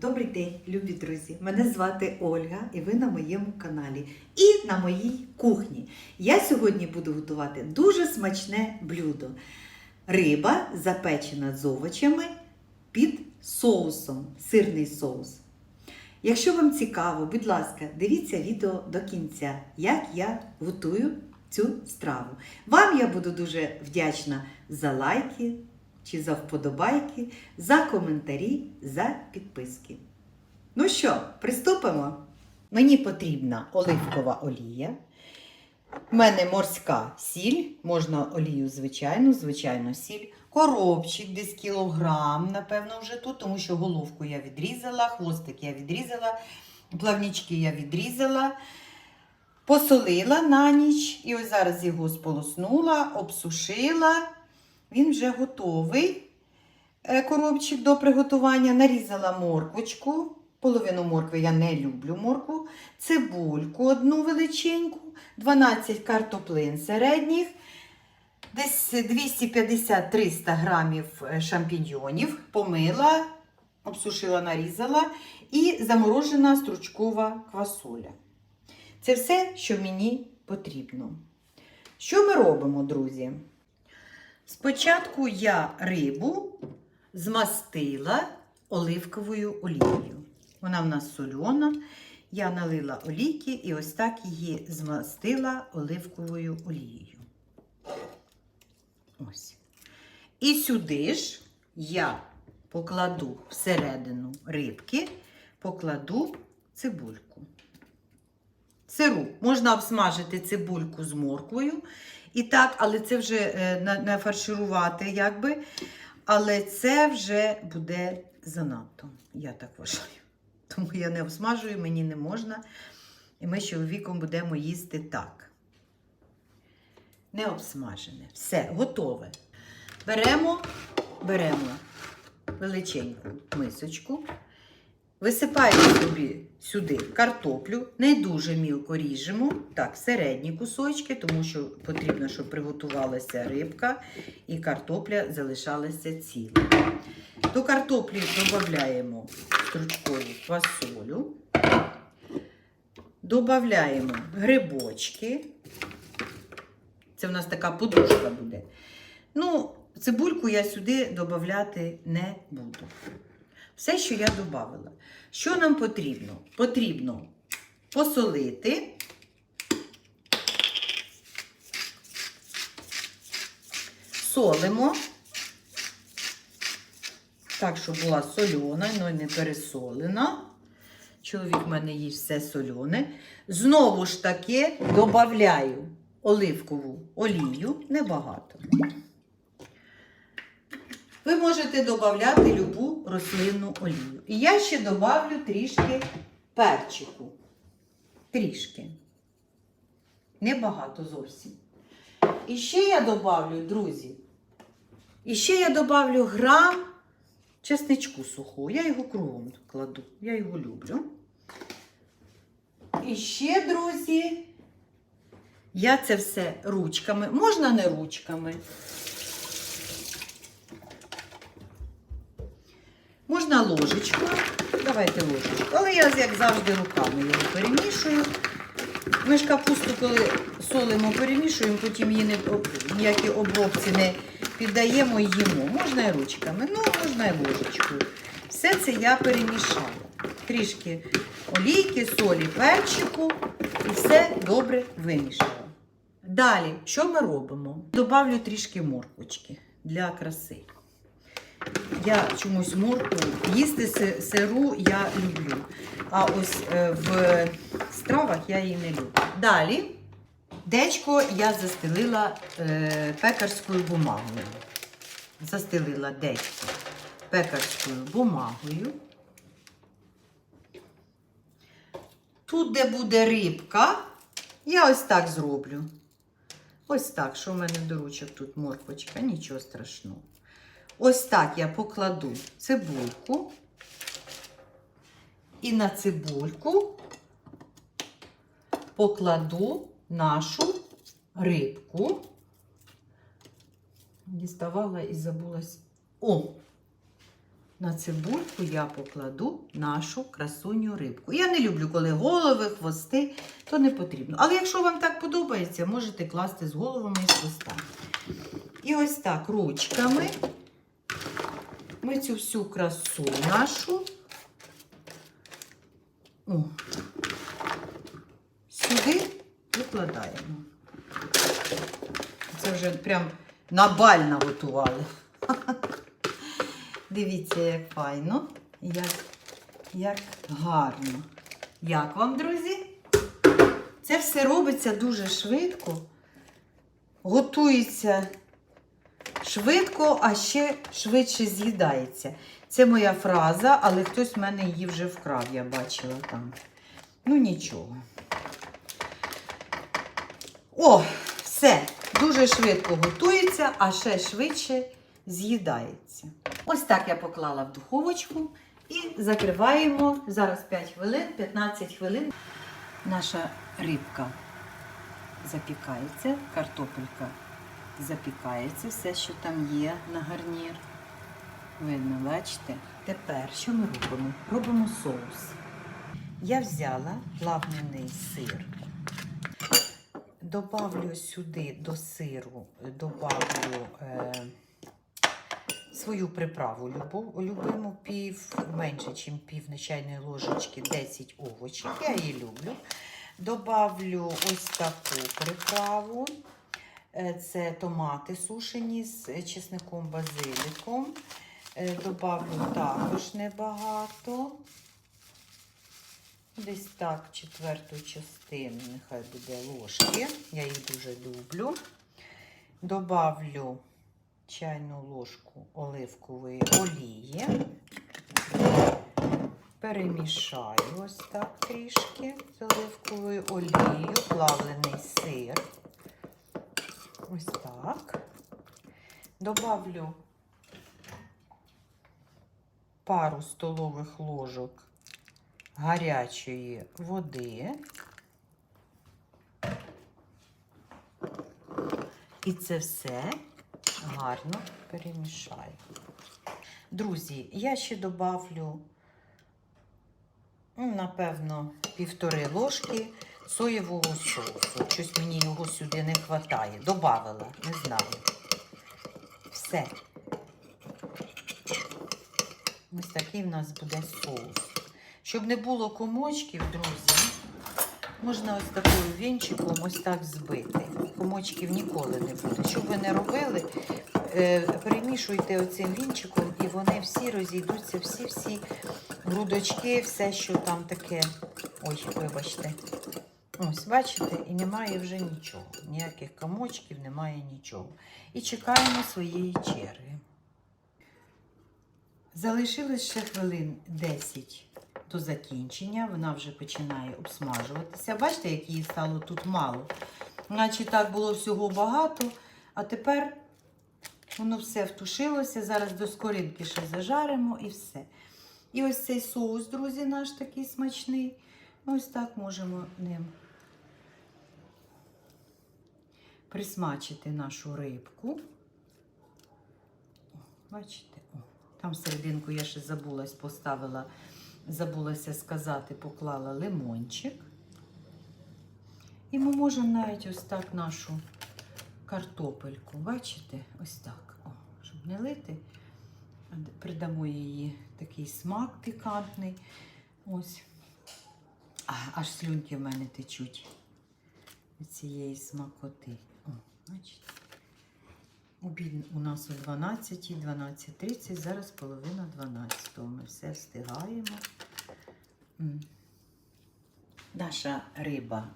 Добрий день, любі друзі! Мене звати Ольга і ви на моєму каналі і на моїй кухні. Я сьогодні буду готувати дуже смачне блюдо. Риба запечена з овочами під соусом, сирний соус. Якщо вам цікаво, будь ласка, дивіться відео до кінця, як я готую цю страву. Вам я буду дуже вдячна за лайки чи за вподобайки, за коментарі, за підписки. Ну що, приступимо? Мені потрібна оливкова олія. У мене морська сіль, можна олію звичайну, звичайно сіль. Коробчик десь кілограм, напевно, вже тут, тому що головку я відрізала, хвостик я відрізала, плавнічки я відрізала, посолила на ніч і ось зараз його сполоснула, обсушила. Він вже готовий. е, Коробчик до приготування. Нарізала морквочку. Половину моркви я не люблю моркву. Цибульку одну величеньку, 12 картоплин середніх, десь 250-300 грамів е, шампіньйонів. Помила, обсушила, нарізала і заморожена стручкова квасоля. Це все, що мені потрібно. Що ми робимо, друзі? Спочатку я рибу змастила оливковою олією. Вона в нас сольона. Я налила олійки і ось так її змастила оливковою олією. Ось. І сюди ж я покладу всередину рибки, покладу цибульку. Сиру. Можна обсмажити цибульку з морквою. І так, але це вже е, на- нафарширувати, якби. Але це вже буде занадто, я так вважаю. Тому я не обсмажую, мені не можна. І ми з чоловіком будемо їсти так. Не обсмажене. Все, готове. Беремо, беремо величеньку мисочку. Висипаємо собі сюди картоплю, не дуже мілко ріжемо, так, середні кусочки, тому що потрібно, щоб приготувалася рибка і картопля залишалася ціла. До картоплі додаємо стручкову фасолю, додаємо грибочки. Це в нас така подушка буде. Ну, цибульку я сюди додати не буду. Все, що я додала. Що нам потрібно? Потрібно посолити. Солимо. Так, щоб була сольона, але не пересолена. Чоловік в мене їсть все солене. Знову ж таки додаю оливкову олію, небагато. Ви можете додати любу рослинну олію. І я ще додавлю трішки перчику. Трішки. Небагато зовсім. І ще я додавлю, друзі. І ще я додавлю грам чесничку сухого. Я його кругом кладу. Я його люблю. І ще, друзі, я це все ручками. Можна не ручками. Можна ложечкою. Давайте ложечку. Але я, як завжди, руками його перемішую. Ми ж капусту, коли солимо, перемішуємо, потім її ніякі обробці не піддаємо і їмо. Можна і ручками, ну, можна і ложечкою. Все це я перемішала. Трішки олійки, солі, перчику і все добре вимішала. Далі, що ми робимо? Добавлю трішки морквочки для краси. Я чомусь моркву їсти сиру я люблю. А ось е, в стравах я її не люблю. Далі дечко я застелила е, пекарською бумагою. Застелила дечко пекарською бумагою. Тут, де буде рибка, я ось так зроблю. Ось так, що в мене до ручок тут морквочка, нічого страшного. Ось так я покладу цибульку. І на цибульку покладу нашу рибку. Діставала і забулась. О! на цибульку я покладу нашу красуню рибку. Я не люблю, коли голови, хвости, то не потрібно. Але якщо вам так подобається, можете класти з головами і з хвостами. І ось так ручками ми цю всю красу нашу о, сюди викладаємо. Це вже прям на баль наготували. Дивіться, як файно, як, як гарно. Як вам, друзі? Це все робиться дуже швидко. Готується швидко, а ще швидше з'їдається. Це моя фраза, але хтось в мене її вже вкрав, я бачила там. Ну, нічого. О, все. Дуже швидко готується, а ще швидше з'їдається. Ось так я поклала в духовочку і закриваємо зараз 5 хвилин, 15 хвилин. Наша рибка запікається, картопелька запікається, все, що там є на гарнір. Видно, бачите? Тепер що ми робимо? Робимо соус. Я взяла плавлений сир. Добавлю сюди до сиру, добавлю е, свою приправу любу, любиму пів, менше, ніж пів чайної ложечки, 10 овочів. Я її люблю. Добавлю ось таку приправу. Е, Це томати сушені з чесником базиліком. Е, Добавлю також небагато. Десь так, четверту частину, нехай буде ложки. Я їх дуже люблю. Добавлю чайну ложку оливкової олії. Перемішаю ось так трішки з оливковою олією, плавлений сир. Ось так. Добавлю пару столових ложок гарячої води. І це все гарно перемішаю. Друзі, я ще добавлю, ну, напевно, півтори ложки соєвого соусу. Щось мені його сюди не вистачає. Добавила, не знаю. Все. Ось такий в нас буде соус. Щоб не було комочків, друзі, можна ось такою вінчиком ось так збити. Комочків ніколи не буде. Щоб ви не робили, е, перемішуйте оцим вінчиком, і вони всі розійдуться, всі-всі грудочки, все, що там таке. Ой, вибачте. Ось, бачите, і немає вже нічого. Ніяких комочків, немає нічого. І чекаємо своєї черги. Залишилось ще хвилин 10 до закінчення. Вона вже починає обсмажуватися. Бачите, як її стало тут мало. Наче так було всього багато, а тепер воно все втушилося. Зараз до скоринки ще зажаримо і все. І ось цей соус, друзі, наш такий смачний. Ось так можемо ним присмачити нашу рибку. О, бачите? О, там серединку я ще забулась, поставила, забулася сказати, поклала лимончик. І ми можемо навіть ось так нашу картопельку, бачите? Ось так. О, щоб не лити, придамо її такий смак пікантний. Ось. Аж слюнки в мене течуть від цієї смакоти. О, бачите? Обід у нас о 12, 12.30, зараз половина 12. Ми все встигаємо. Наша риба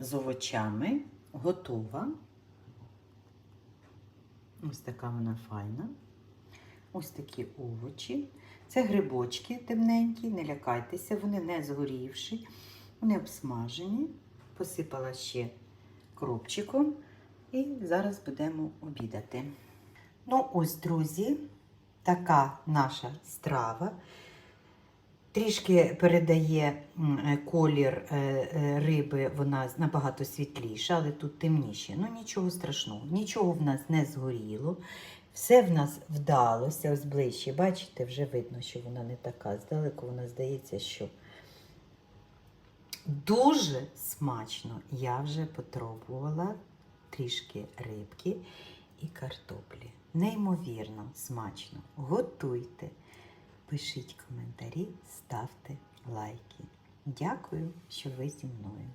з овочами готова. Ось така вона файна. Ось такі овочі. Це грибочки темненькі, не лякайтеся, вони не згорівші, вони обсмажені. Посипала ще кропчиком. І зараз будемо обідати. Ну, ось, друзі, така наша страва. Трішки передає е, колір е, е, риби, вона набагато світліша, але тут темніше. Ну, нічого страшного, нічого в нас не згоріло. Все в нас вдалося, ось ближче. Бачите, вже видно, що вона не така. Здалеку вона здається, що дуже смачно. Я вже попробувала трішки рибки і картоплі. Неймовірно смачно. Готуйте, пишіть коментарі, ставте лайки. Дякую, що ви зі мною.